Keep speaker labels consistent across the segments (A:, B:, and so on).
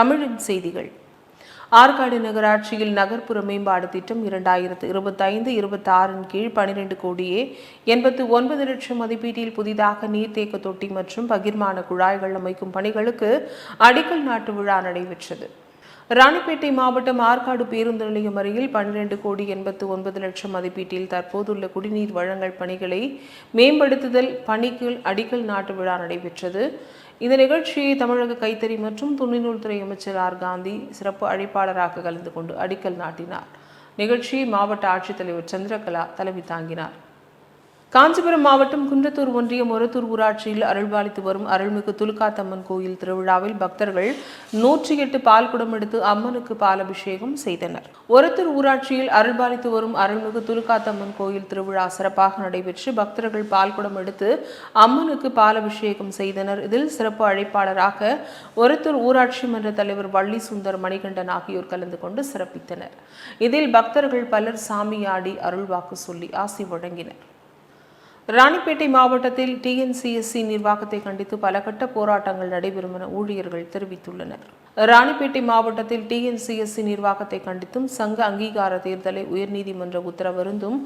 A: தமிழின் செய்திகள். ஆற்காடு நகராட்சியில் நகர்ப்புற மேம்பாடு திட்டம் இரண்டாயிரத்து இருபத்தைந்து இருபத்தாறின் கீழ் பனிரெண்டு கோடியே எண்பத்து ஒன்பது லட்சம் மதிப்பீட்டில் புதிதாக நீர்த்தேக்க தொட்டி மற்றும் பகிர்மான குழாய்கள் அமைக்கும் பணிகளுக்கு அடிக்கல் நாட்டு விழா நடைபெற்றது. ராணிப்பேட்டை மாவட்டம் ஆற்காடு பேருந்து நிலையம் அருகில் பன்னிரண்டு கோடி எண்பத்து ஒன்பது லட்சம் மதிப்பீட்டில் தற்போதுள்ள குடிநீர் வழங்கல் பணிகளை மேம்படுத்துதல் பணிக்கு அடிக்கல் நாட்டு விழா நடைபெற்றது. இந்த நிகழ்ச்சியை தமிழக கைத்தறி மற்றும் துணிநூல்துறை அமைச்சர் ஆர். காந்தி சிறப்பு அழைப்பாளராக கலந்து கொண்டு அடிக்கல் நாட்டினார். நிகழ்ச்சியை மாவட்ட ஆட்சித்தலைவர் சந்திரகலா தலைமை தாங்கினார். காஞ்சிபுரம் மாவட்டம் குன்றத்தூர் ஒன்றியம் ஒரத்தூர் ஊராட்சியில் அருள்பாலித்து வரும் அருள்மிகு துலுக்காத்தம்மன் கோயில் திருவிழாவில் பக்தர்கள் நூற்றி எட்டு பால் குடம் எடுத்து அம்மனுக்கு பாலபிஷேகம் செய்தனர். ஒரத்தூர் ஊராட்சியில் அருள்பாலித்து வரும் அருள்மிகு துலுக்காத்தம்மன் கோயில் திருவிழா சிறப்பாக நடைபெற்று பக்தர்கள் பால் குடம் எடுத்து அம்மனுக்கு பாலபிஷேகம் செய்தனர். இதில் சிறப்பு அழைப்பாளராக ஒரத்தூர் ஊராட்சி மன்ற தலைவர் வள்ளி சுந்தர் மணிகண்டன் ஆகியோர் கலந்து கொண்டு சிறப்பித்தனர். இதில் பக்தர்கள் பலர் சாமியாடி அருள்வாக்கு சொல்லி ஆசி வழங்கினர். ராணிப்பேட்டை மாவட்டத்தில் டிஎன்சிஎஸ்சி நிர்வாகத்தை கண்டித்து பல கட்ட போராட்டங்கள் நடைபெறும் என ஊழியர்கள் தெரிவித்துள்ளனர். ராணிப்பேட்டை மாவட்டத்தில் டிஎன்சிஎஸ்சி நிர்வாகத்தை கண்டித்தும் சங்க அங்கீகார தேர்தலை உயர்நீதிமன்ற உத்தரவிருந்தும்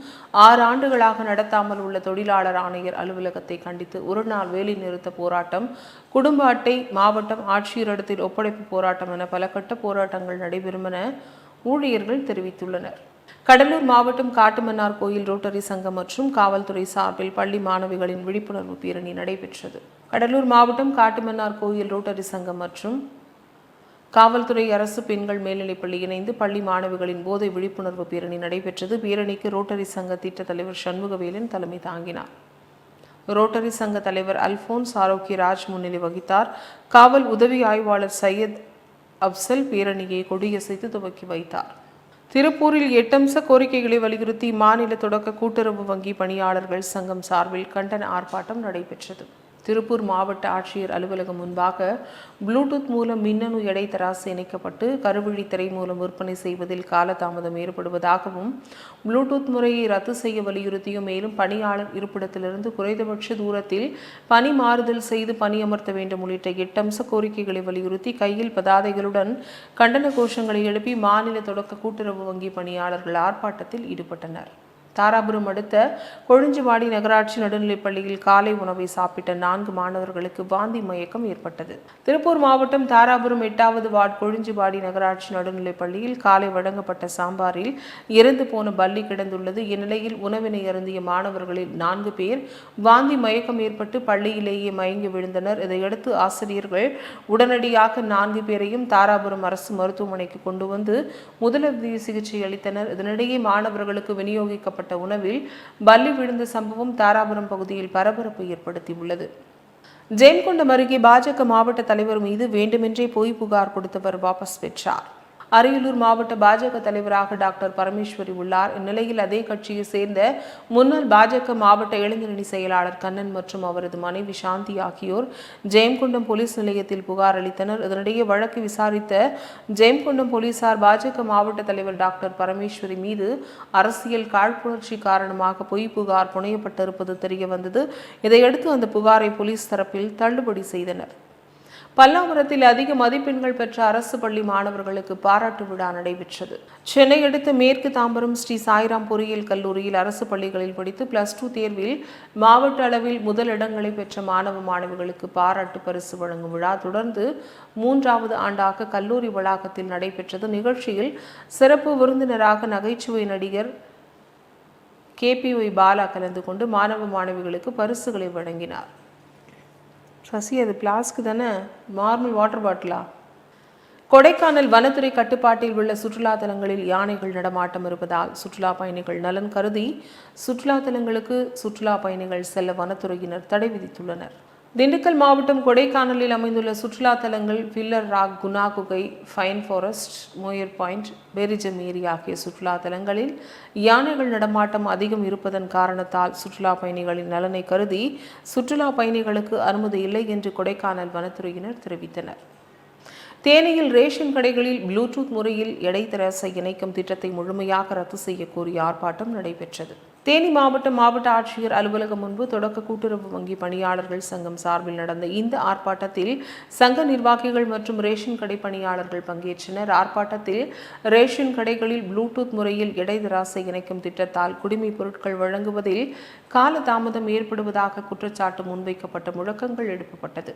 A: ஆறு ஆண்டுகளாக நடத்தாமல் உள்ள தொழிலாளர் ஆணையர் அலுவலகத்தை கண்டித்து ஒரு நாள் வேலை நிறுத்த போராட்டம் குடும்ப அட்டை மாவட்டம் ஆட்சியரிடத்தில் ஒப்படைப்பு போராட்டம் என பல கட்ட போராட்டங்கள் நடைபெறும் என ஊழியர்கள் தெரிவித்துள்ளனர். கடலூர் மாவட்டம் காட்டுமன்னார் கோயில் ரோட்டரி சங்கம் மற்றும் காவல்துறை சார்பில் பள்ளி மாணவிகளின் விழிப்புணர்வு பேரணி நடைபெற்றது. கடலூர் மாவட்டம் காட்டுமன்னார் கோயில் ரோட்டரி சங்கம் மற்றும் காவல்துறை அரசு பெண்கள் மேல்நிலைப்பள்ளி இணைந்து பள்ளி மாணவிகளின் போதை விழிப்புணர்வு பேரணி நடைபெற்றது. பேரணிக்கு ரோட்டரி சங்க திட்ட தலைவர் சண்முகவேலன் தலைமை தாங்கினார். ரோட்டரி சங்க தலைவர் அல்போன்ஸ் ஆரோக்கியராஜ் முன்னிலை வகித்தார். காவல் உதவி ஆய்வாளர் சையத் அப்சல் பேரணியை கொடியசைத்து துவக்கி வைத்தார். திருப்பூரில் எட்டம்ச கோரிக்கைகளை வலியுறுத்தி மாநில தொடக்க கூட்டுறவு வங்கி பணியாளர்கள் சங்கம் சார்பில் கண்டன ஆர்ப்பாட்டம் நடைபெற்றது. திருப்பூர் மாவட்ட ஆட்சியர் அலுவலகம் முன்பாக ப்ளூடூத் மூலம் மின்னணு எடை தராசு இணைக்கப்பட்டு கருவழி திரை மூலம் விற்பனை செய்வதில் காலதாமதம் ஏற்படுவதாகவும் ப்ளூடூத் முறையை ரத்து செய்ய வலியுறுத்தியும் மேலும் பணியாளர் இருப்பிடத்திலிருந்து குறைந்தபட்ச தூரத்தில் பணி மாறுதல் செய்து பணியமர்த்த வேண்டும் உள்ளிட்ட எட்டு அம்ச கோரிக்கைகளை வலியுறுத்தி கையில் பதாதைகளுடன் கண்டன கோஷங்களை எழுப்பி மாநில தொடக்க கூட்டுறவு வங்கி பணியாளர்கள் ஆர்ப்பாட்டத்தில் ஈடுபட்டனர். தாராபுரம் அடுத்த கொழிஞ்சிவாடி நகராட்சி நடுநிலைப் பள்ளியில் காலை உணவை சாப்பிட்ட நான்கு மாணவர்களுக்கு வாந்தி மயக்கம் ஏற்பட்டது. திருப்பூர் மாவட்டம் தாராபுரம் எட்டாவது வார்டு கொழிஞ்சிவாடி நகராட்சி நடுநிலைப் பள்ளியில் காலை வழங்கப்பட்ட சாம்பாரில் இறந்து போன பள்ளி கிடந்துள்ளது. இந்நிலையில் உணவினை அருந்திய மாணவர்களில் நான்கு பேர் வாந்தி மயக்கம் ஏற்பட்டு பள்ளியிலேயே மயங்கி விழுந்தனர். இதையடுத்து ஆசிரியர்கள் உடனடியாக நான்கு பேரையும் தாராபுரம் அரசு மருத்துவமனைக்கு கொண்டு வந்து முதலுதவி சிகிச்சை அளித்தனர். இதனிடையே மாணவர்களுக்கு விநியோகிக்கப்பட்ட வழங்கப்பட்ட உணவில் பல்லி விழுந்த சம்பவம் தாராபுரம் பகுதியில் பரபரப்பு ஏற்படுத்தியுள்ளது. ஜெயங்கொண்டம் அருகே பாஜக மாவட்ட தலைவர் மீது வேண்டுமென்றே பொய் புகார் கொடுத்தவர் வாபஸ் பெற்றார். அரியலூர் மாவட்ட பாஜக தலைவராக டாக்டர் பரமேஸ்வரி உள்ளார். இந்நிலையில் அதே கட்சியை சேர்ந்த முன்னாள் பாஜக மாவட்ட இளைஞரணி செயலாளர் கண்ணன் மற்றும் அவரது மனைவி சாந்தி ஆகியோர் ஜெயம்கொண்டம் போலீஸ் நிலையத்தில் புகார் அளித்தனர். இதனிடையே வழக்கு விசாரித்த ஜெயம்கொண்டம் போலீசார் பாஜக மாவட்ட தலைவர் டாக்டர் பரமேஸ்வரி மீது அரசியல் காழ்ப்புணர்ச்சி காரணமாக பொய் புகார் புனையப்பட்டிருப்பது தெரிய வந்தது இதையடுத்து அந்த புகாரை போலீஸ் தரப்பில் தள்ளுபடி செய்தனர். பல்லாவரத்தில் அதிக மதிப்பெண்கள் பெற்ற அரசு பள்ளி மாணவர்களுக்கு பாராட்டு விழா நடைபெற்றது. சென்னை அடுத்த மேற்கு தாம்பரம் ஸ்ரீ சாய்ராம் பொறியியல் கல்லூரியில் அரசு பள்ளிகளில் படித்து பிளஸ் டூ தேர்வில் மாவட்ட அளவில் முதல் இடங்களை பெற்ற மாணவ மாணவிகளுக்கு பாராட்டு பரிசு வழங்கும் விழா தொடர்ந்து மூன்றாவது ஆண்டாக கல்லூரி வளாகத்தில் நடைபெற்றது. நிகழ்ச்சியில் சிறப்பு விருந்தினராக நகைச்சுவை நடிகர் கேபிஒய் பாலா கலந்து கொண்டு மாணவ மாணவிகளுக்கு பரிசுகளை வழங்கினார். சசி அது பிளாஸ்க்கு தானே? நார்மல் வாட்டர் பாட்டிலா கொடைக்கானல் வனத்துறை கட்டுப்பாட்டில் உள்ள சுற்றுலா தலங்களில் யானைகள் நடமாட்டம் இருப்பதால் சுற்றுலா பயணிகள் நலன் கருதி சுற்றுலா தலங்களுக்கு சுற்றுலா பயணிகள் செல்ல வனத்துறையினர் தடை விதித்துள்ளனர். திண்டுக்கல் மாவட்டம் கொடைக்கானலில் அமைந்துள்ள சுற்றுலா தலங்கள் பில்லர் ராக் குணா குகை pine forest Moyar point Berijam ஏரி ஆகிய சுற்றுலா தலங்களில் யானைகள் நடமாட்டம் அதிகம் இருப்பதன் காரணத்தால் சுற்றுலா பயணிகளின் நலனை கருதி சுற்றுலா பயணிகளுக்கு அனுமதி இல்லை என்று கொடைக்கானல் வனத்துறையினர் தெரிவித்தனர். தேனியில் ரேஷன் கடைகளில் ப்ளூடூத் முறையில் இடைத்தரசை இணைக்கும் திட்டத்தை முழுமையாக ரத்து செய்ய ஆர்ப்பாட்டம் நடைபெற்றது. தேனி மாவட்ட மாவட்ட ஆட்சியர் அலுவலகம் முன்பு தொடக்க கூட்டுறவு வங்கி பணியாளர்கள் சங்கம் சார்பில் நடந்த இந்த ஆர்ப்பாட்டத்தில் சங்க நிர்வாகிகள் மற்றும் ரேஷன் கடை பணியாளர்கள் பங்கேற்றனர். ஆர்ப்பாட்டத்தில் ரேஷன் கடைகளில் ப்ளூடூத் முறையில் இடைதராசை இணைக்கும் திட்டத்தால் குடிமை பொருட்கள் வழங்குவதில் காலதாமதம் ஏற்படுவதாக குற்றச்சாட்டு முன்வைக்கப்பட்ட முழக்கங்கள் எழுப்பப்பட்டது.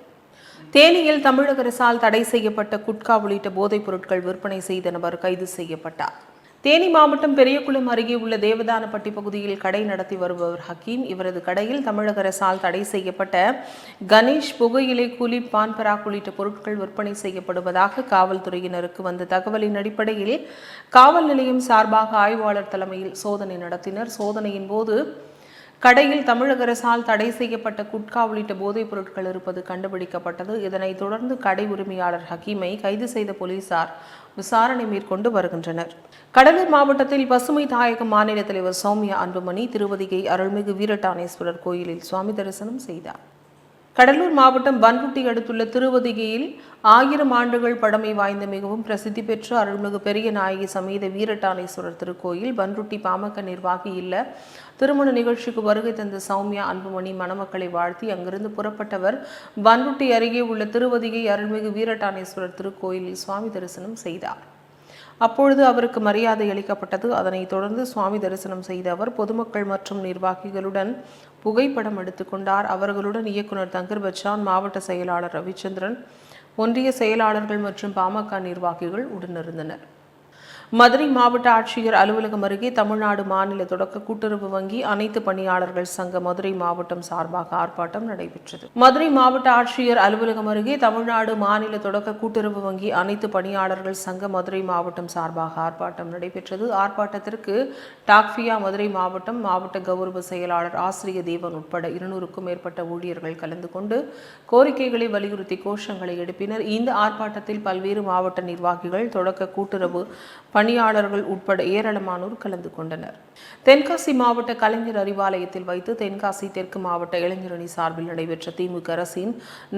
A: தேனியில் தமிழக அரசால் தடை செய்யப்பட்ட குட்கா உள்ளிட்ட போதைப் பொருட்கள் விற்பனை செய்த நபர் கைது செய்யப்பட்டார். தேனி மாவட்டம் பெரியகுளம் அருகே உள்ள தேவதானப்பட்டி பகுதியில் கடை நடத்தி வருபவர் ஹக்கீம். இவரது கடையில் தமிழக அரசால் தடை செய்யப்பட்ட கணேஷ் புகையிலை கூலி பான் பராக் உள்ளிட்ட பொருட்கள் விற்பனை செய்யப்படுவதாக காவல்துறையினருக்கு வந்த தகவலின் அடிப்படையில் காவல் நிலையம் சார்பாக ஆய்வாளர் தலைமையில் சோதனை நடத்தினர். சோதனையின் போது கடையில் தமிழக அரசால் தடை செய்யப்பட்ட குட்கா உள்ளிட்ட போதைப் பொருட்கள் இருப்பது கண்டுபிடிக்கப்பட்டது. இதனைத் தொடர்ந்து கடை உரிமையாளர் ஹக்கீமை கைது செய்த போலீசார் விசாரணை மேற்கொண்டு வருகின்றனர். கடலூர் மாவட்டத்தில் பசுமை தாயகம் மாநில தலைவர் சௌமியா அன்புமணி திருவதிகை அருள்மிகு வீரட்டானேஸ்வரர் கோயிலில் சுவாமி தரிசனம் செய்தார். கடலூர் மாவட்டம் பன்ருட்டி அடுத்துள்ள திருவதிகையில் ஆயிரம் ஆண்டுகள் பழமை வாய்ந்த மிகவும் பிரசித்தி பெற்ற அருள்மிகு பெரிய நாயகி சமேத வீரட்டானேஸ்வரர் திருக்கோயில் பன்ருட்டி பாமக நிர்வாகி இல்ல. திருமண நிகழ்ச்சிக்கு வருகை தந்த சௌமியா அன்புமணி மணமக்களை வாழ்த்தி அங்கிருந்து புறப்பட்டவர் பன்ருட்டி அருகே உள்ள திருவதிகை அருள்மிகு வீரட்டானேஸ்வரர் திருக்கோயிலில் சுவாமி தரிசனம் செய்தார். அப்பொழுது அவருக்கு மரியாதை அளிக்கப்பட்டது. அதனைத் தொடர்ந்து சுவாமி தரிசனம் செய்த அவர் பொதுமக்கள் மற்றும் நிர்வாகிகளுடன் புகைப்படம் எடுத்துக்கொண்டார் அவர்களுடன் இயக்குனர் தங்கர் பச்சான் மாவட்ட செயலாளர் ரவிச்சந்திரன் ஒன்றிய செயலாளர்கள் மற்றும் பாமக நிர்வாகிகள் உடனிருந்தனர். மதுரை மாவட்ட ஆட்சியர் அலுவலகம் அருகே தமிழ்நாடு மாநில தொடக்க கூட்டுறவு வங்கி அனைத்து பணியாளர்கள் சங்க மதுரை மாவட்டம் சார்பாக ஆர்ப்பாட்டம் நடைபெற்றது. மதுரை மாவட்ட ஆட்சியர் அலுவலகம் அருகே தமிழ்நாடு மாநில தொடக்க கூட்டுறவு வங்கி அனைத்து பணியாளர்கள் சங்க மதுரை மாவட்டம் சார்பாக ஆர்ப்பாட்டம் நடைபெற்றது. ஆர்ப்பாட்டத்திற்கு டாக்ஃபியா மதுரை மாவட்டம் மாவட்ட கௌரவ செயலாளர் ஆசிரிய தேவன் உட்பட இருநூறுக்கும் மேற்பட்ட ஊழியர்கள் கலந்து கொண்டு கோரிக்கைகளை வலியுறுத்தி கோஷங்களை எழுப்பினர். இந்த ஆர்ப்பாட்டத்தில் பல்வேறு மாவட்ட நிர்வாகிகள் தொடக்க கூட்டுறவு பணியாளர்கள் உட்பட ஏராளமானோர் கலந்து கொண்டனர். தென்காசி மாவட்ட கலைஞர் அறிவாலயத்தில் வைத்து தென்காசி தெற்கு மாவட்ட இளைஞரணி சார்பில் நடைபெற்ற திமுக அரசின்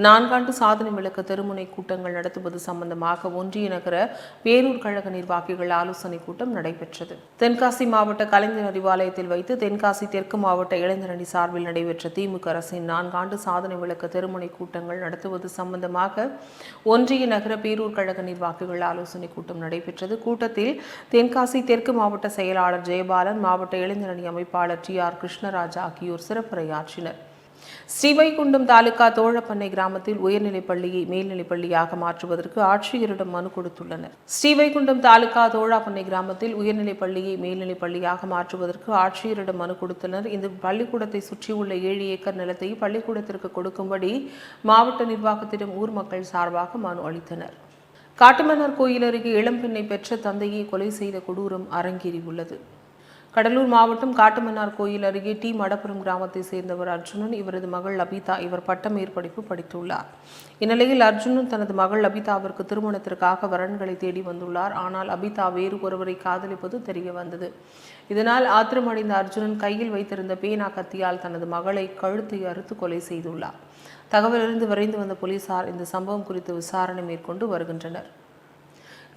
A: நான்காண்டு சாதனை விளக்க தெருமுனை கூட்டங்கள் நடத்துவது சம்பந்தமாக ஒன்றிய நகர பேரூர் கழக நிர்வாகிகள் ஆலோசனை கூட்டம் நடைபெற்றது. தென்காசி மாவட்ட கலைஞர் அறிவாலயத்தில் வைத்து தென்காசி தெற்கு மாவட்ட இளைஞரணி சார்பில் நடைபெற்ற திமுக அரசின் நான்காண்டு சாதனை விளக்க தெருமுனை கூட்டங்கள் நடத்துவது சம்பந்தமாக ஒன்றிய நகர பேரூர் கழக நிர்வாகிகள் ஆலோசனை கூட்டம் நடைபெற்றது. கூட்டத்தில் தென்காசி தெற்கு மாவட்ட செயலாளர் ஜெயபாலன் மாவட்ட இளைஞரணி அமைப்பாளர் டி ஆர் கிருஷ்ணராஜ் ஆகியோர் சிறப்புரையாற்றினர். ஸ்ரீவைகுண்டம் தாலுகா தோழப்பண்ணை கிராமத்தில் உயர்நிலைப் பள்ளியை மேல்நிலைப் பள்ளியாக மாற்றுவதற்கு ஆட்சியரிடம் மனு கொடுத்துள்ளனர். ஸ்ரீவைகுண்டம் தாலுகா தோழாப்பண்ணை கிராமத்தில் உயர்நிலைப் பள்ளியை மேல்நிலைப் பள்ளியாக மாற்றுவதற்கு ஆட்சியரிடம் மனு கொடுத்தனர். இந்த பள்ளிக்கூடத்தை சுற்றியுள்ள ஏழு ஏக்கர் நிலத்தை பள்ளிக்கூடத்திற்கு கொடுக்கும்படி மாவட்ட நிர்வாகத்திடம் ஊர் மக்கள் சார்பாக மனு அளித்தனர். காட்டுமன்னார் கோயில் அருகே இளம்பெண்ணை பெற்ற தந்தையை கொலை செய்த கொடூரம் அரங்கேறி உள்ளது கடலூர் மாவட்டம் காட்டுமன்னார் கோயில் அருகே டி. மடப்புரம் கிராமத்தை சேர்ந்தவர் அர்ஜுனன் இவரது மகள் அபிதா இவர் பட்ட மேற்படிப்பு படித்துள்ளார். இந்நிலையில் அர்ஜுனன் தனது மகள் அபிதாவிற்கு திருமணத்திற்காக வரன்களை தேடி வந்துள்ளார். ஆனால் அபிதா வேறு ஒருவரை காதலிப்பது தெரிய வந்தது. இதனால் ஆத்திரமடைந்த அர்ஜுனன் கையில் வைத்திருந்த பேனா கத்தியால் தனது மகளை கழுத்தை அறுத்து கொலை செய்துள்ளார். தகவலிருந்து விரைந்து வந்த போலீசார் இந்த சம்பவம் குறித்து விசாரணை மேற்கொண்டு வருகின்றனர்.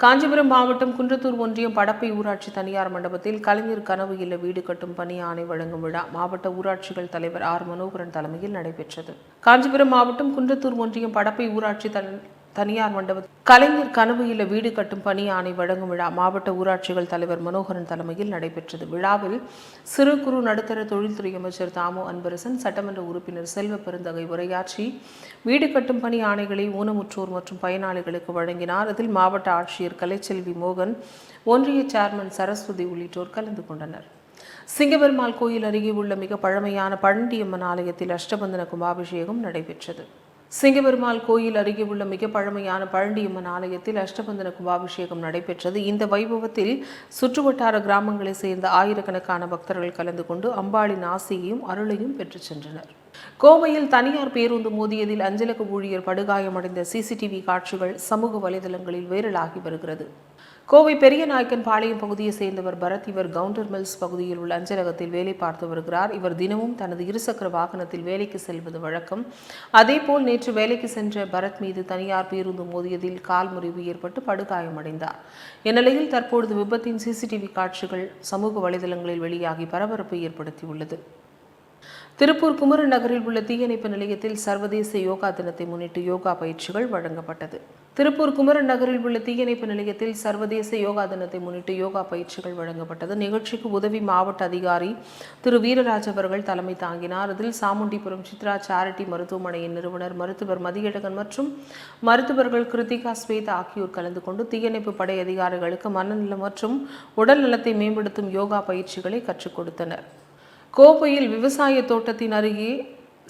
A: காஞ்சிபுரம் மாவட்டம் குன்றத்தூர் ஒன்றியம் படப்பை ஊராட்சி தனியார் மண்டபத்தில் கலைஞர் கனவு இல்ல வீடு கட்டும் பணி ஆணை வழங்கும் விழா மாவட்ட ஊராட்சிகள் தலைவர் ஆர் மனோகரன் தலைமையில் நடைபெற்றது. காஞ்சிபுரம் மாவட்டம் குன்றத்தூர் ஒன்றியம் படப்பை ஊராட்சி தன் தனியார் மண்டபத்தில் கலைஞர் கனவு வீடு கட்டும் பணி ஆணை வழங்கும் விழா மாவட்ட ஊராட்சிகள் தலைவர் மனோகரன் தலைமையில் நடைபெற்றது. விழாவில் சிறு குறு நடுத்தர தொழில்துறை அமைச்சர் தாமு அன்பரசன் சட்டமன்ற உறுப்பினர் செல்வ பெருந்தகை உரையாற்றி வீடு கட்டும் பணி ஆணைகளை ஊனமுற்றோர் மற்றும் பயனாளிகளுக்கு வழங்கினார். அதில் மாவட்ட ஆட்சியர் கலைச்செல்வி மோகன் ஒன்றிய சேர்மன் சரஸ்வதி உள்ளிட்டோர் கலந்து கொண்டனர். சிங்கபெருமாள் கோயில் அருகே உள்ள மிக பழமையான பழண்டியம்மன் ஆலயத்தில் அஷ்டபந்தன கும்பாபிஷேகம் நடைபெற்றது. சிங்கபெருமாள் கோயில் அருகே உள்ள மிக பழமையான பழண்டியம்மன் ஆலயத்தில் அஷ்டபந்தன கும்பாபிஷேகம் நடைபெற்றது. இந்த வைபவத்தில் சுற்றுவட்டார கிராமங்களைச் சேர்ந்த ஆயிரக்கணக்கான பக்தர்கள் கலந்து கொண்டு அம்பாளின் ஆசையையும் அருளையும் பெற்றுச் சென்றனர். கோவையில் தனியார் பேருந்து மோதியதில் அஞ்சலக ஊழியர் படுகாயமடைந்த சிசிடிவி காட்சிகள் சமூக வலைதளங்களில் வைரலாகி வருகிறது. கோவை பெரிய நாயக்கன் பாளையம் பகுதியை சேர்ந்தவர் பரத் இவர் கவுண்டர் மில்ஸ் பகுதியில் உள்ள அஞ்சலகத்தில் வேலை பார்த்து வருகிறார். இவர் தினமும் தனது இருசக்கர வாகனத்தில் வேலைக்கு செல்வது வழக்கம். அதேபோல் நேற்று வேலைக்கு சென்ற பரத் மீது தனியார் பேருந்து மோதியதில் கால் முறிவு ஏற்பட்டு படுகாயமடைந்தார். இந்நிலையில் தற்பொழுது விபத்தின் சிசிடிவி காட்சிகள் சமூக வலைதளங்களில் வெளியாகி பரபரப்பை ஏற்படுத்தியுள்ளது. திருப்பூர் குமரன் நகரில் உள்ள தீயணைப்பு நிலையத்தில் சர்வதேச யோகா தினத்தை முன்னிட்டு யோகா பயிற்சிகள் வழங்கப்பட்டது. திருப்பூர் குமரன் நகரில் உள்ள தீயணைப்பு நிலையத்தில் சர்வதேச யோகா தினத்தை முன்னிட்டு யோகா பயிற்சிகள் வழங்கப்பட்டது. நிகழ்ச்சிக்கு உதவி மாவட்ட அதிகாரி திரு வீரராஜ் அவர்கள் தலைமை தாங்கினார். இதில் சாமுண்டிபுரம் சித்ரா சேரிட்டி மருத்துவமனையின் நிறுவனர் மருத்துவர் மதியழகன் மற்றும் மருத்துவர்கள் கிருத்திகா ஸ்வேதா ஆகியோர் கலந்து கொண்டு தீயணைப்பு படை அதிகாரிகளுக்கு மனநலம் மற்றும் உடல் நலத்தை மேம்படுத்தும் யோகா பயிற்சிகளை கற்றுக் கொடுத்தனர். கோவையில் விவசாய தோட்டத்தின் அருகே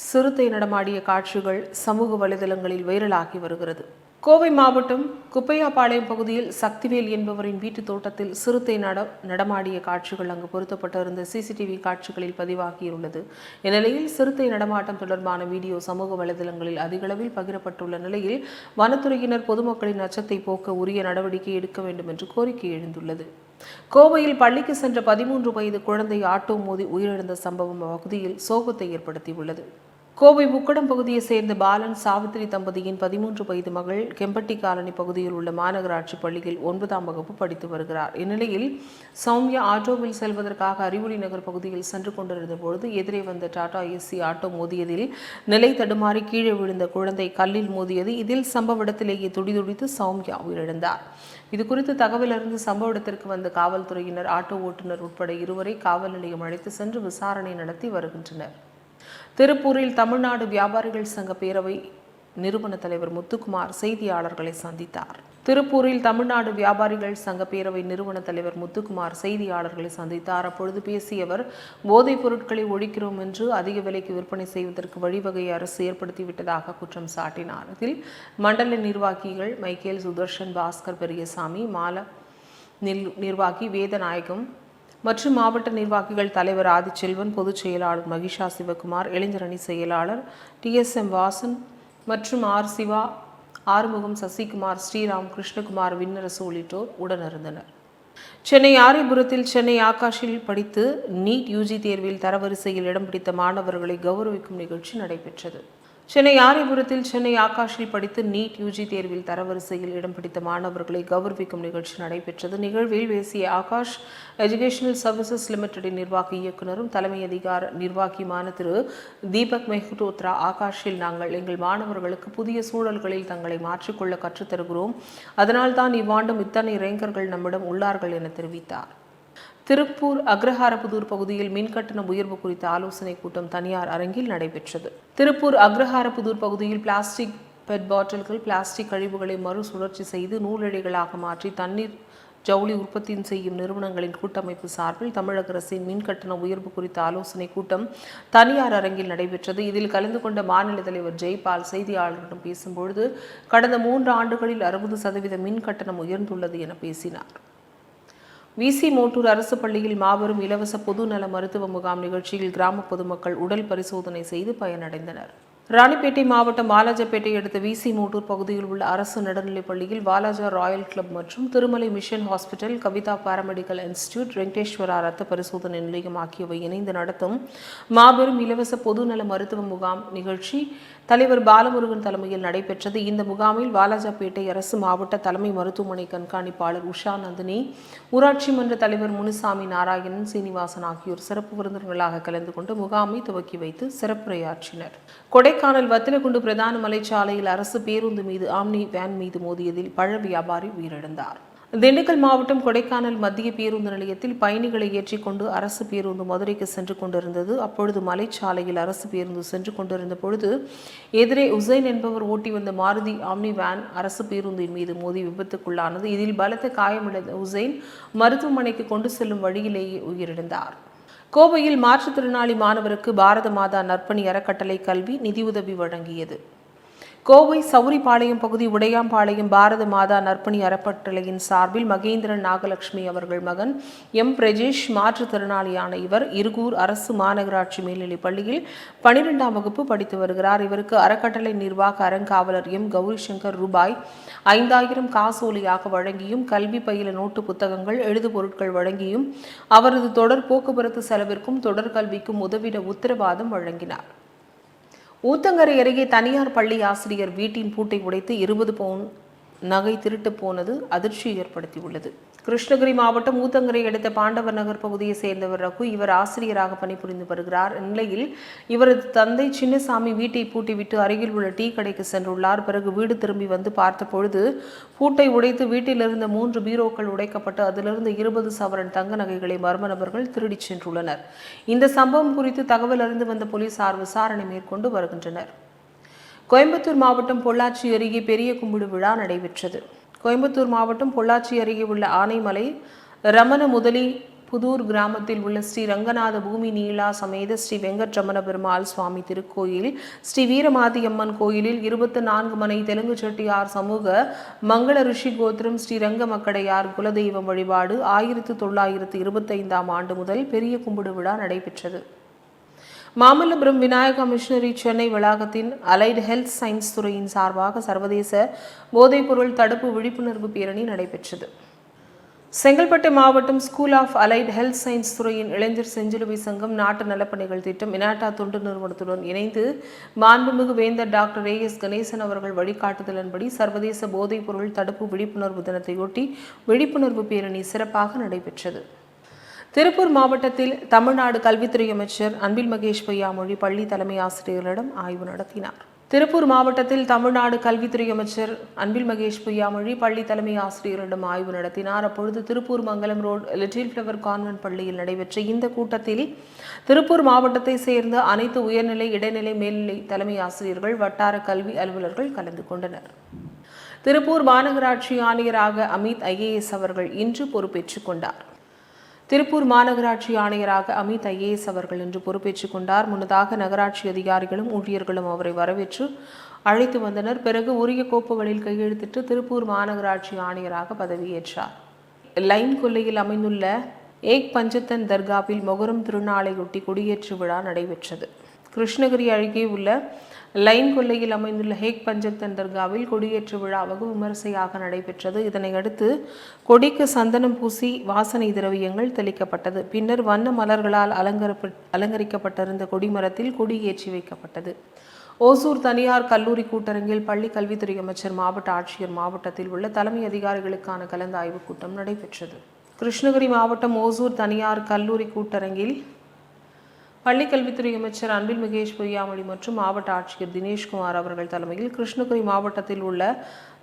A: சிறுத்தை நடமாடிய காட்சிகள் சமூக வலைதளங்களில் வைரலாகி வருகிறது. கோவை மாவட்டம் குப்பையாபாளையம் பகுதியில் சக்திவேல் என்பவரின் வீட்டு தோட்டத்தில் சிறுத்தை நட நடமாடிய காட்சிகள் அங்கு பொருத்தப்பட்டிருந்த சிசிடிவி காட்சிகளில் பதிவாகியுள்ளது. இந்நிலையில் சிறுத்தை நடமாட்டம் தொடர்பான வீடியோ சமூக வலைதளங்களில் அதிகளவில் பகிரப்பட்டுள்ள நிலையில் வனத்துறையினர் பொதுமக்களின் அச்சத்தை போக்க உரிய நடவடிக்கை எடுக்க வேண்டும் என்று கோரிக்கை எழுந்துள்ளது. கோவையில் பள்ளிக்கு சென்ற பதிமூன்று வயது குழந்தை ஆட்டோ மோதி உயிரிழந்த சம்பவம் அப்பகுதியில் சோகத்தை ஏற்படுத்தியுள்ளது. கோவை முக்கடம் பகுதியை சேர்ந்த பாலன் சாவித்திரி தம்பதியின் பதிமூன்று வயது மகள் கெம்பட்டி காலனி பகுதியில் உள்ள மாநகராட்சி பள்ளியில் ஒன்பதாம் வகுப்பு படித்து வருகிறார். இந்நிலையில் சௌமியா ஆட்டோவில் செல்வதற்காக அறிவுரை நகர் பகுதியில் சென்று கொண்டிருந்த பொழுது எதிரே வந்த டாடா ஏசி ஆட்டோ மோதியதில் நிலை தடுமாறி கீழே விழுந்த குழந்தை கல்லில் மோதியது. இதில் சம்பவ இடத்திலேயே துடிதுடித்து சௌமியா உயிரிழந்தார். இது குறித்து தகவல் அறிந்து சம்பவ இடத்திற்கு வந்த காவல்துறையினர் ஆட்டோ ஓட்டுநர் உட்பட இருவரை காவல் நிலையம் அழைத்து சென்று விசாரணை நடத்தி வருகின்றனர். திருப்பூரில் தமிழ்நாடு வியாபாரிகள் சங்க பேரவை நிறுவன தலைவர் முத்துக்குமார் செய்தியாளர்களை சந்தித்தார். திருப்பூரில் தமிழ்நாடு வியாபாரிகள் சங்க பேரவை நிறுவன தலைவர் முத்துக்குமார் செய்தியாளர்களை சந்தித்தார். அப்பொழுது பேசிய அவர் போதைப் பொருட்களை ஒழிக்கிறோம் என்று அதிக விலைக்கு விற்பனை செய்வதற்கு வழிவகை அரசு ஏற்படுத்திவிட்டதாக குற்றம் சாட்டினார். இதில் மண்டல நிர்வாகிகள் மைக்கேல் சுதர்ஷன் பாஸ்கர் பெரியசாமி மால நில் நிர்வாகி வேதநாயகம் மற்றும் மாவட்ட நிர்வாகிகள் தலைவர் ஆதிச்செல்வன் பொதுச் செயலாளர் மகிஷா சிவகுமார் இளைஞரணி செயலாளர் டிஎஸ்எம் வாசன் மற்றும் ஆர் சிவா ஆறுமுகம் சசிகுமார் ஸ்ரீராம் கிருஷ்ணகுமார் விண்ணரசு உள்ளிட்டோர் உடனிருந்தனர். சென்னை ஆரிபுரத்தில் சென்னை ஆகாஷில் படித்து நீட் யூஜி தேர்வில் தரவரிசையில் இடம் பிடித்த மாணவர்களை கௌரவிக்கும் நிகழ்ச்சி நடைபெற்றது. சென்னை ஆரிபுரத்தில் சென்னை ஆகாஷில் படித்து நீட் யூஜி தேர்வில் தரவரிசையில் இடம் பிடித்த மாணவர்களை கௌரவிக்கும் நிகழ்ச்சி நடைபெற்றது. நிகழ்வில் பேசிய ஆகாஷ் எஜுகேஷனல் சர்வீசஸ் லிமிடெடின் நிர்வாக இயக்குனரும் தலைமை அதிகார நிர்வாகியுமான திரு தீபக் மெஹ்ரோத்ரா ஆகாஷில் நாங்கள் எங்கள் மாணவர்களுக்கு புதிய சூழல்களில் தங்களை மாற்றிக்கொள்ள கற்றுத்தருகிறோம். அதனால்தான் இவ்வாண்டும் இத்தனை ரேங்கர்கள் நம்மிடம் உள்ளார்கள் என தெரிவித்தார். திருப்பூர் அக்ரஹாரபுதூர் பகுதியில் மின்கட்டண உயர்வு குறித்த ஆலோசனைக் கூட்டம் தனியார் அரங்கில் நடைபெற்றது. திருப்பூர் அக்ரஹாரபுதூர் பகுதியில் பிளாஸ்டிக் பெட் பாட்டில்கள் பிளாஸ்டிக் கழிவுகளை மறுசுழற்சி செய்து நூலிழைகளாக மாற்றி தண்ணீர் ஜவுளி உற்பத்தி செய்யும் நிறுவனங்களின் கூட்டமைப்பு சார்பில் தமிழக அரசின் மின்கட்டண உயர்வு குறித்த ஆலோசனைக் கூட்டம் தனியார் அரங்கில் நடைபெற்றது. இதில் கலந்து கொண்ட மாநில தலைவர் ஜெய்பால் செய்தியாளர்களிடம் பேசும்பொழுது கடந்த மூன்று ஆண்டுகளில் அறுபது சதவீத மின் கட்டணம் உயர்ந்துள்ளது என பேசினார். விசி மோட்டூர் அரசு பள்ளியில் மாபெரும் இலவச பொதுநல மருத்துவ முகாம் நிகழ்ச்சியில் கிராம பொதுமக்கள் உடல் பரிசோதனை செய்து பயனடைந்தனர். ராணிப்பேட்டை மாவட்டம் வாலாஜாப்பேட்டை அடுத்த விசி மோட்டூர் பகுதியில் உள்ள அரசு நடுநிலைப் பள்ளியில் வாலாஜா ராயல் கிளப் மற்றும் Tirumalai mission hospital Kavitha paramedical institute Venkateswara ரத்த பரிசோதனை நிலையம் ஆகியவை இணைந்து நடத்தும் மாபெரும் இலவச பொதுநல மருத்துவ முகாம் நிகழ்ச்சி தலைவர் பாலமுருகன் தலைமையில் நடைபெற்றது. இந்த முகாமில் வாலாஜாப்பேட்டை அரசு மாவட்ட தலைமை மருத்துவமனை கண்காணிப்பாளர் உஷா நந்தினி ஊராட்சி மன்ற தலைவர் முனுசாமி நாராயணன் சீனிவாசன் ஆகியோர் சிறப்பு விருந்தினர்களாக கலந்து கொண்டு முகாமை துவக்கி வைத்து சிறப்புரையாற்றினர். கொடைக்கானல் வத்திலகுண்டு பிரதான மலைச்சாலையில் அரசு பேருந்து மீது ஆம்னி வேன் மீது மோதியதில் பழ வியாபாரி உயிரிழந்தார். திண்டுக்கல் மாவட்டம் கொடைக்கானல் மத்திய பேருந்து நிலையத்தில் பயணிகளை ஏற்றிக்கொண்டு அரசு பேருந்து மதுரைக்கு சென்று கொண்டிருந்தது. அப்பொழுது மலைச்சாலையில் அரசு பேருந்து சென்று கொண்டிருந்த பொழுது எதிரே உசைன் என்பவர் ஓட்டி வந்த மாருதி ஆம்னி வேன் அரசு பேருந்தின் மீது மோதி விபத்துக்குள்ளானது. இதில் பலத்த காயமடைந்த உசைன் மருத்துவமனைக்கு கொண்டு செல்லும் வழியிலேயே உயிரிழந்தார். கோவையில் மாற்றுத்திறனாளி மாணவருக்கு பாரத மாதா நற்பணி அறக்கட்டளை கல்வி நிதியுதவி வழங்கியது. கோவை சௌரிபாளையம் பகுதி உடையாம்பாளையம் பாரத மாதா நற்பணி அறப்பட்டளையின் சார்பில் மகேந்திரன் நாகலட்சுமி அவர்கள் மகன் எம். பிரஜேஷ் மாற்றுத்திறனாளியான இவர் இருகூர் அரசு மாநகராட்சி மேல்நிலைப் பள்ளியில் பனிரெண்டாம் வகுப்பு படித்து வருகிறார். இவருக்கு அறக்கட்டளை நிர்வாக அறங்காவலர் எம். கௌரி சங்கர் ரூபாய் ஐந்தாயிரம் காசோலியாக வழங்கியும் கல்வி பயில நோட்டு புத்தகங்கள் எழுது பொருட்கள் வழங்கியும் அவரது தொடர் போக்குவரத்து செலவிற்கும் தொடர் கல்விக்கும் உதவிட உத்தரவாதம் வழங்கினார். ஊத்தங்கரை அருகே தனியார் பள்ளி ஆசிரியர் வீட்டின் பூட்டை உடைத்து இருபது பவுன் நகை திருட்டு போனது அதிர்ச்சி ஏற்படுத்தியுள்ளது. கிருஷ்ணகிரி மாவட்டம் ஊத்தங்கரை அடுத்த பாண்டவர் நகர் பகுதியை சேர்ந்தவர் ரகு. இவர் ஆசிரியராக பணிபுரிந்து வருகிறார். இந்நிலையில் இவரது தந்தை சின்னசாமி வீட்டை பூட்டிவிட்டு அருகில் உள்ள டீ கடைக்கு சென்றுள்ளார். பிறகு வீடு திரும்பி வந்து பார்த்தபொழுது பூட்டை உடைத்து வீட்டில் இருந்த மூன்று பீரோக்கள் உடைக்கப்பட்டு அதிலிருந்து இருபது சவரன் தங்க நகைகளை மர்ம நபர்கள் திருடிச் சென்றுள்ளனர். இந்த சம்பவம் குறித்து தகவல் அறிந்து வந்த போலீசார் விசாரணை மேற்கொண்டு வருகின்றனர். கோயம்புத்தூர் மாவட்டம் பொள்ளாச்சி அருகே பெரிய கும்பிடு விழா நடைபெற்றது. கோயம்புத்தூர் மாவட்டம் பொள்ளாச்சி அருகே உள்ள ஆனைமலை ரமண முதலி புதூர் கிராமத்தில் உள்ள ஸ்ரீ ரங்கநாத பூமி நீலா சமேத ஸ்ரீ வெங்கட்ரமண பெருமாள் சுவாமி திருக்கோயில் ஸ்ரீ வீரமாதியம்மன் கோயிலில் இருபத்தி நான்கு மனை தெலுங்கு செட்டியார் சமூக மங்கள ரிஷி கோத்திரம் ஸ்ரீ ரங்க மக்கடையார் குலதெய்வம் வழிபாடு ஆயிரத்து தொள்ளாயிரத்து இருபத்தைந்தாம் ஆண்டு முதல் பெரிய கும்பிடு விழா நடைபெற்றது. மாமல்லபுரம் விநாயகா மிஷனரி சென்னை வளாகத்தின் அலைடு ஹெல்த் சயின்ஸ் துறையின் சார்பாக சர்வதேச போதைப்பொருள் தடுப்பு விழிப்புணர்வு பேரணி நடைபெற்றது. செங்கல்பட்டு மாவட்டம் school of allied health science துறையின் இளைஞர் செஞ்சிலுவை சங்கம் நாட்டு நலப்பணிகள் திட்டம் இனாட்டா தொண்டு நிறுவனத்துடன் இணைந்து மாண்புமிகு வேந்தர் டாக்டர் ஏ எஸ் கணேசன் அவர்கள் வழிகாட்டுதலின்படி சர்வதேச போதைப்பொருள் தடுப்பு விழிப்புணர்வு தினத்தையொட்டி விழிப்புணர்வு பேரணி சிறப்பாக நடைபெற்றது. திருப்பூர் மாவட்டத்தில் தமிழ்நாடு கல்வித்துறை அமைச்சர் அன்பில் மகேஷ் பொய்யாமொழி பள்ளி தலைமை ஆசிரியர்களிடம் ஆய்வு நடத்தினார். திருப்பூர் மாவட்டத்தில் தமிழ்நாடு கல்வித்துறை அமைச்சர் அன்பில் மகேஷ் பொய்யாமொழி பள்ளி தலைமை ஆசிரியர்களிடம் ஆய்வு நடத்தினார். அப்பொழுது Tiruppur Mangalam road little flower convent பள்ளியில் நடைபெற்ற இந்த கூட்டத்தில் திருப்பூர் மாவட்டத்தை சேர்ந்த அனைத்து உயர்நிலை இடைநிலை மேல்நிலை தலைமை ஆசிரியர்கள் வட்டார கல்வி அலுவலர்கள் கலந்து கொண்டனர். திருப்பூர் மாநகராட்சி ஆணையராக அமித் ஐஏஎஸ் அவர்கள் இன்று பொறுப்பேற்றுக் கொண்டார். திருப்பூர் மாநகராட்சி ஆணையராக அமித் ஐஏஎஸ் அவர்கள் இன்று பொறுப்பேற்றுக் கொண்டார். முன்னதாக நகராட்சி அதிகாரிகளும் ஊழியர்களும் அவரை வரவேற்று அழைத்து வந்தனர். பிறகு உரிய கோப்புகளில் கையெழுத்திட்டு திருப்பூர் மாநகராட்சி ஆணையராக பதவியேற்றார். லைன் கொல்லையில் அமைந்துள்ள ஏக் பஞ்சத்தன் தர்காவில் மொகரம் திருநாளையொட்டி கொடியேற்று விழா நடைபெற்றது. கிருஷ்ணகிரி அருகே உள்ள லைன் கொல்லையில் அமைந்துள்ள ஹேக் பஞ்சத்தன் தர்காவில் கொடியேற்று விழா வெகு விமரிசையாக நடைபெற்றது. இதனையடுத்து கொடிக்கு சந்தனம் பூசி வாசனை திரவியங்கள் தெளிக்கப்பட்டது. பின்னர் வண்ண மலர்களால் அலங்கரப்பட் அலங்கரிக்கப்பட்டிருந்த கொடிமரத்தில் கொடியேற்றி வைக்கப்பட்டது. ஓசூர் தனியார் கல்லூரி கூட்டரங்கில் பள்ளி கல்வித்துறை அமைச்சர் மாவட்ட ஆட்சியர் மாவட்டத்தில் உள்ள தலைமை அதிகாரிகளுக்கான கலந்தாய்வு கூட்டம் நடைபெற்றது. கிருஷ்ணகிரி மாவட்டம் ஓசூர் தனியார் கல்லூரி கூட்டரங்கில் பள்ளி கல்வித்துறை அமைச்சர் அன்பில் மகேஷ் பொய்யாமொழி மற்றும் மாவட்ட ஆட்சியர் தினேஷ்குமார் அவர்கள் தலைமையில் கிருஷ்ணகிரி மாவட்டத்தில் உள்ள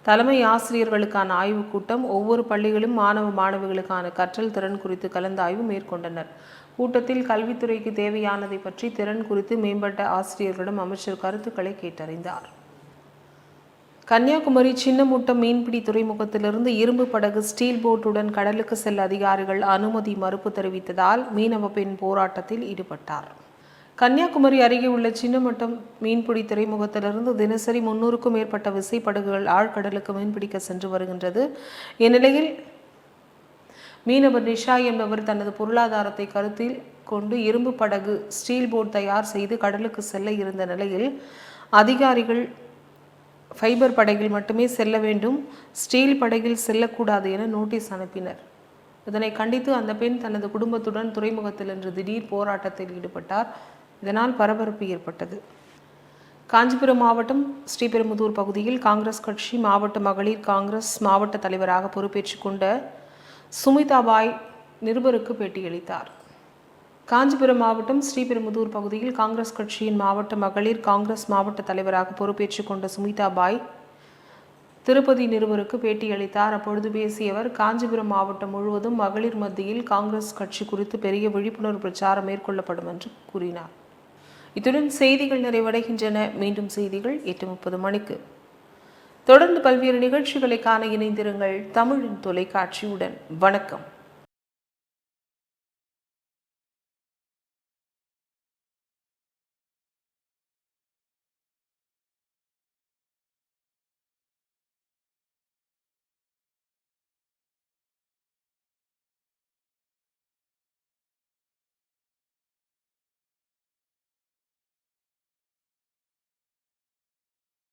A: தலைமை ஆசிரியர்களுக்கான ஆய்வுக் கூட்டம் ஒவ்வொரு பள்ளிகளும் மாணவ மாணவிகளுக்கான கற்றல் திறன் குறித்து கலந்தாய்வு மேற்கொண்டனர். கூட்டத்தில் கல்வித்துறைக்கு தேவையானதை பற்றி திறன் குறித்து மேம்பட்ட ஆசிரியர்களிடம் அமைச்சர் கருத்துக்களை கேட்டறிந்தார். கன்னியாகுமரி சின்னமுட்டம் மீன்பிடி துறைமுகத்திலிருந்து இரும்பு படகு ஸ்டீல் போட்டுடன் கடலுக்கு செல்ல அதிகாரிகள் அனுமதி மறுப்பு தெரிவித்ததால் மீனவ பெண் போராட்டத்தில் ஈடுபட்டார். கன்னியாகுமரி அருகே உள்ள சின்னமட்டம் மீன்பிடி துறைமுகத்திலிருந்து தினசரி முன்னூறுக்கும் மேற்பட்ட விசைப்படகுகள் ஆழ்கடலுக்கு மீன்பிடிக்க சென்று வருகின்றது. இந்நிலையில் மீனவர் நிஷா என்பவர் தனது பொருளாதாரத்தை கருத்தில் கொண்டு இரும்பு படகு ஸ்டீல் போட் தயார் செய்து கடலுக்கு செல்ல இருந்த நிலையில் அதிகாரிகள் ஃபைபர் படகில் மட்டுமே செல்ல வேண்டும் ஸ்டீல் படகில் செல்லக்கூடாது என நோட்டீஸ் அனுப்பினர். இதனை கண்டித்து அந்த பெண் தனது குடும்பத்துடன் துறைமுகத்தில் இன்று திடீர் போராட்டத்தில் ஈடுபட்டார். இதனால் பரபரப்பு ஏற்பட்டது. காஞ்சிபுரம் மாவட்டம் ஸ்ரீபெரும்புதூர் பகுதியில் காங்கிரஸ் கட்சி மாவட்ட மகளிர் காங்கிரஸ் மாவட்ட தலைவராக பொறுப்பேற்றுக் கொண்ட சுமிதாபாய் நிருபருக்கு பேட்டியளித்தார். காஞ்சிபுரம் மாவட்டம் ஸ்ரீபெரும்புதூர் பகுதியில் காங்கிரஸ் கட்சியின் மாவட்ட மகளிர் காங்கிரஸ் மாவட்ட தலைவராக பொறுப்பேற்றுக் கொண்ட சுமிதா பாய் திருப்பதி நிருபருக்கு பேட்டியளித்தார். அப்பொழுது பேசியவர் காஞ்சிபுரம் மாவட்டம் முழுவதும் மகளிர் மத்தியில் காங்கிரஸ் கட்சி குறித்து பெரிய விழிப்புணர்வு பிரச்சாரம் மேற்கொள்ளப்படும் என்று கூறினார். இத்துடன் செய்திகள் நிறைவடைகின்றன. மீண்டும் செய்திகள் எட்டு முப்பது மணிக்கு. தொடர்ந்து பல்வேறு நிகழ்ச்சிகளை காண இணைந்திருங்கள் தமிழின் தொலைக்காட்சியுடன். வணக்கம்.